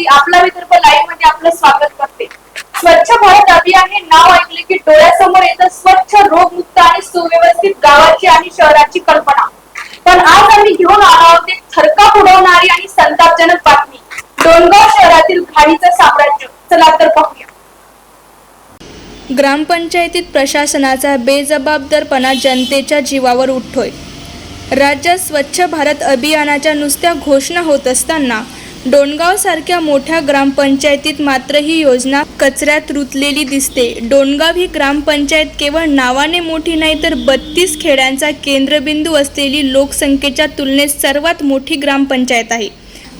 मी आपला विदर्भ लाईव्हमध्ये आपलं स्वागत करते. स्वच्छ भारत अभियान हे नाव ऐकले की डोळ्यासमोर येतं स्वच्छ रोगमुक्त आणि सुव्यवस्थित गावाची आणि शहराची कल्पना. पण आज आम्ही घेऊन आलो आहोत एक थरका उडवणारी आणि संतापजनक बातमी. डोणगाव शहरातील घाणीचं साम्राज्य. चला तर पाहूया. ग्रामपंचायतीत प्रशासनाचा बेजबाबदारपणा जनतेच्या जीवावर उठतोय. राज्यात स्वच्छ भारत अभियानाच्या नुसत्या घोषणा होत असताना डोणगावसारख्या मोठ्या ग्रामपंचायतीत मात्र ही योजना कचऱ्यात रुतलेली दिसते. डोणगाव ही ग्रामपंचायत केवळ नावाने मोठी नाही तर बत्तीस खेड्यांचा केंद्रबिंदू असलेली लोकसंख्येच्या तुलनेत सर्वात मोठी ग्रामपंचायत आहे.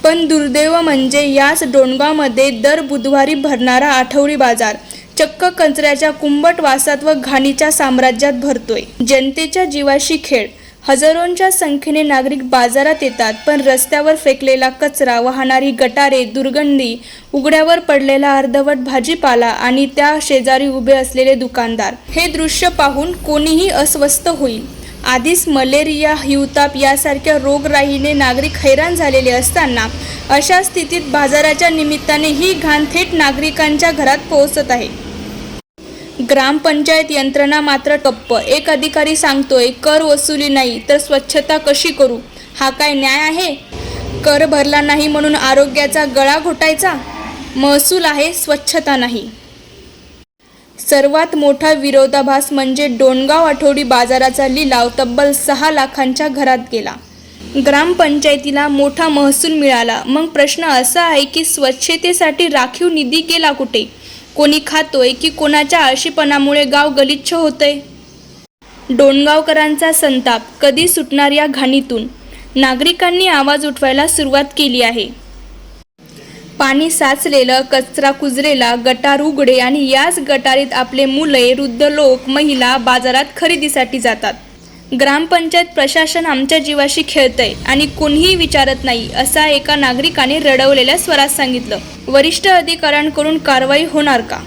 पण दुर्दैव म्हणजे याच डोणगावमध्ये दर बुधवारी भरणारा आठवडी बाजार चक्क कचऱ्याच्या कुंभट वासात व घाणीच्या साम्राज्यात भरतोय. जनतेच्या जीवाशी खेळ. हजारोंच्या संख्येने नागरिक बाजारात येतात पण रस्त्यावर फेकलेला कचरा वाहणारी गटारे दुर्गंधी उघड्यावर पडलेला अर्धवट भाजीपाला आणि त्या शेजारी उभे असलेले दुकानदार. हे दृश्य पाहून कोणीही अस्वस्थ होईल. आधीच मलेरिया हिवताप यासारख्या रोगराईने नागरिक हैराण झालेले असताना अशा स्थितीत बाजाराच्या निमित्ताने ही घाण थेट नागरिकांच्या घरात पोहोचत आहे. ग्रामपंचायत यंत्रणा मात्र टप्प एक अधिकारी सांगतोय कर वसुली नाही तर स्वच्छता कशी करू? हा काय न्याय आहे? कर भरला नाही म्हणून आरोग्याचा गळा घोटायचा? महसूल आहे स्वच्छता नाही. सर्वात मोठा विरोधाभास म्हणजे डोणगाव आठवडी बाजाराचा लिलाव तब्बल सहा लाखांच्या घरात गेला. ग्रामपंचायतीला मोठा महसूल मिळाला. मग प्रश्न असा आहे की स्वच्छतेसाठी राखीव निधी गेला कुठे? कोणी खातोय की कोणाच्या आळशीपणामुळे गाव गलिच्छ होतंय? डोणगावकरांचा संताप कधी सुटणार या घाणीतून? नागरिकांनी आवाज उठवायला सुरुवात केली आहे. पाणी साचलेलं कचरा कुजलेला गटार उघडे आणि याच गटारीत आपले मुले वृद्ध लोक महिला बाजारात खरेदीसाठी जातात. ग्रामपंचायत प्रशासन आमच्या जीवाशी खेळतंय आणि कोणीही विचारत नाही असा एका नागरिकाने रडवलेल्या स्वरात सांगितलं. वरिष्ठ अधिकाऱ्यांकडून कारवाई होणार का?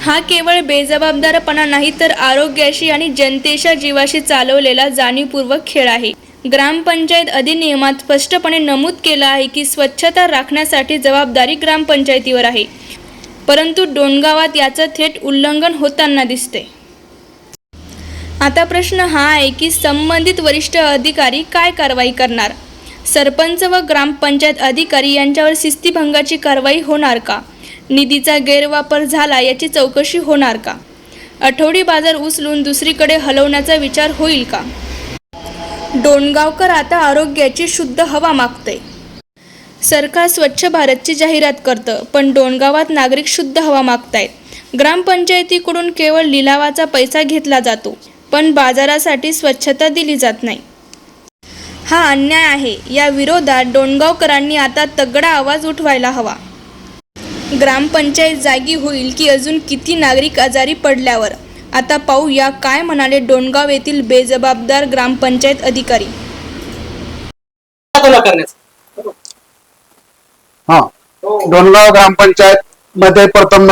हा केवळ बेजबाबदारपणा नाही तर आरोग्याशी आणि जनतेच्या जीवाशी चालवलेला जाणीवपूर्वक खेळ आहे. ग्रामपंचायत अधिनियमात स्पष्टपणे नमूद केलं आहे की स्वच्छता राखण्यासाठी जबाबदारी ग्रामपंचायतीवर आहे. परंतु डोणगावात याचं थेट उल्लंघन होताना दिसते आता प्रश्न हा आहे की संबंधित वरिष्ठ अधिकारी काय कारवाई करणार? सरपंच व ग्रामपंचायत अधिकारी यांच्यावर शिस्तीभंगाची कारवाई होणार का? निधीचा गैरवापर झाला याची चौकशी होणार का? आठवडी बाजार उचलून दुसरीकडे हलवण्याचा विचार होईल का? डोणगावकर आता आरोग्याची शुद्ध हवा मागतंय. सरकार स्वच्छ भारतची जाहिरात करतं पण डोणगावात नागरिक शुद्ध हवा मागतायत. ग्रामपंचायतीकडून केवळ लिलावाचा पैसा घेतला जातो. पण बाजारासाठी स्वच्छता दिली जात नाही. हा अन्याय आहे. या विरोधात डोणगावकरांनी आता तगडा आवाज उठवायला हवा. ग्रामपंचायत जागी होईल की अजून किती नागरिक आजारी पडल्यावर? आता पाहूया काय म्हणाले डोणगाव येथील बेजबाबदार ग्रामपंचायत अधिकारी. हा. डोणगाव ग्रामपंचायत मध्ये प्रथम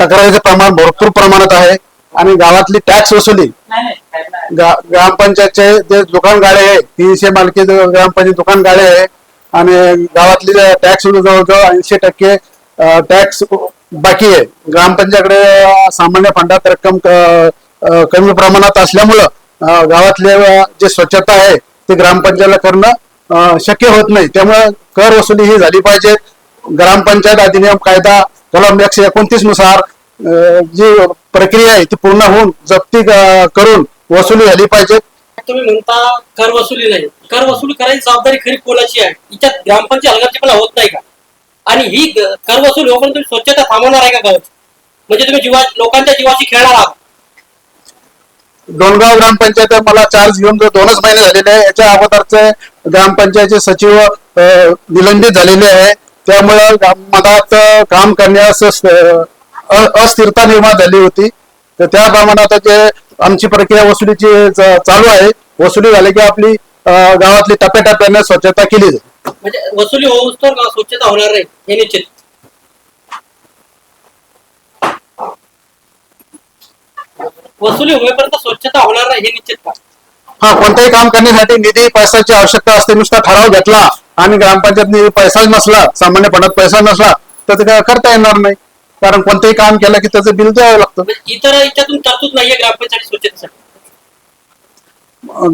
तक्रारीचं प्रमाण भरपूर प्रमाणात आहे. आणि गावातली टॅक्स वसुली. ग्रामपंचायतचे जे दुकान गाळे आहे तीनशे मालकी ग्रामपंचायत दुकान गाळे आहे आणि गावातली टॅक्स जवळजवळ ऐंशी टक्के टॅक्स बाकी आहे. ग्रामपंचायतकडे सामान्य फंडात रक्कम कमी प्रमाणात असल्यामुळं गावातले जे स्वच्छता आहे ते ग्रामपंचायतला करणं शक्य होत नाही. त्यामुळे कर वसुली ही झाली पाहिजे ग्रामपंचायत अधिनियम कायदा कलम एकशे एकोणतीसनुसार जी प्रक्रिया आहे ती पूर्ण होऊन जप्ती करून वसुली झाली पाहिजे. तुम्ही म्हणता कर वसुली नाही. कर वसुली करायची जबाबदारी खरी कोणाची आहे? हिच्यात ग्रामपंचायत हलगर्जीपणा होत नाही का? आणि ही कर वसुली होऊन तुम्ही स्वच्छता थांबवणार आहे का गावाची म्हणजे तुम्ही जीवा लोकांच्या जीवाशी खेळणार आहात. डोणगाव ग्रामपंचायत मला चार्ज घेऊन जो दोनच महिने झालेले आहे याच्या अगोदरचे ग्रामपंचायतचे सचिव निलंबित झालेले आहे. त्यामुळे अ, काम करण्यास अस्थिरता निर्माण झाली होती. तर त्याप्रमाणे आता जे आमची प्रक्रिया वसुलीची चालू आहे. वसुली झाली की आपली गावातली टप्प्याटप्प्याने स्वच्छता केली जाईल. म्हणजे वसुली होऊच तर स्वच्छता होणार नाही हे निश्चित. वसुली होईपर्यंत स्वच्छता होणार नाही हे निश्चित का? हा कोणतंही काम करण्यासाठी निधी पैशाची आवश्यकता असते. नुसता ठराव घेतला आणि ग्रामपंचायतनी पैसाच नसला सामान्य फंडात पैसा नसला तर करता येणार नाही. कारण कोणतंही काम केलं की त्याचं बिल द्यावं लागतं. इतर याच्यातून तरतूद नाहीये ग्रामपंचायत स्वच्छतेसाठी.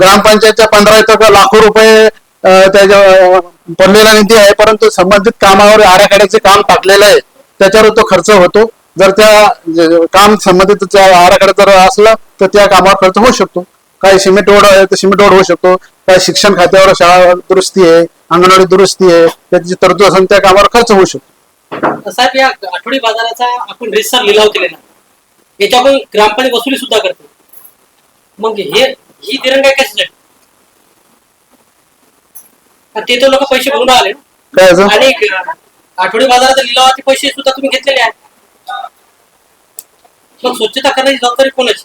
ग्रामपंचायतच्या पंधरा इथं लाखो रुपये अं, त्याच्या अं, पडलेला निधी आहे परंतु संबंधित कामावर आराखड्याचे काम टाकलेलं आहे त्याच्यावर तो खर्च होतो. जर त्या जे- काम संबंधित त्या आराखड्यात जर असला तर त्या कामावर खर्च होऊ शकतो. काही सिमेंट रोड आहे तर सिमेंट रोड होऊ शकतो. काही शिक्षण खात्यावर शाळा दुरुस्ती आहे अंगणवाडी दुरुस्ती आहे त्याची तरतूद असेल त्या कामावर खर्च होऊ शकतो. साहेब या आठवडी बाजाराचा आपण रेसर लिलाव केलेला. याच्यावर ग्रामपंचायत वसुली सुद्धा करते. मग हे ही दिरंगाई कशासाठी ते तर लोक पैसे भरून आले? आणि आठवडी बाजाराचा लिलावाचे पैसे सुद्धा तुम्ही घेतलेले आहेत. मग स्वच्छता करण्याची जबाबदारी कोणाची?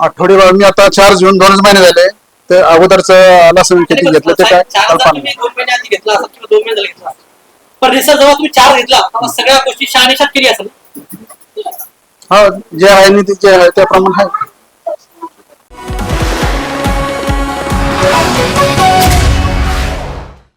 आठवडी बाजार मी आता चार जून दोनच महिने झाले. ते अगोदरच असं किती घेतलं ते काय? कल्पना असेल. पण रिसर्च जेव्हा तुम्ही चार घेतला तेव्हा सगळ्या गोष्टी शहानिशात केली असेल. हा जे आहे नीती जे आहे त्याप्रमाणे आहे.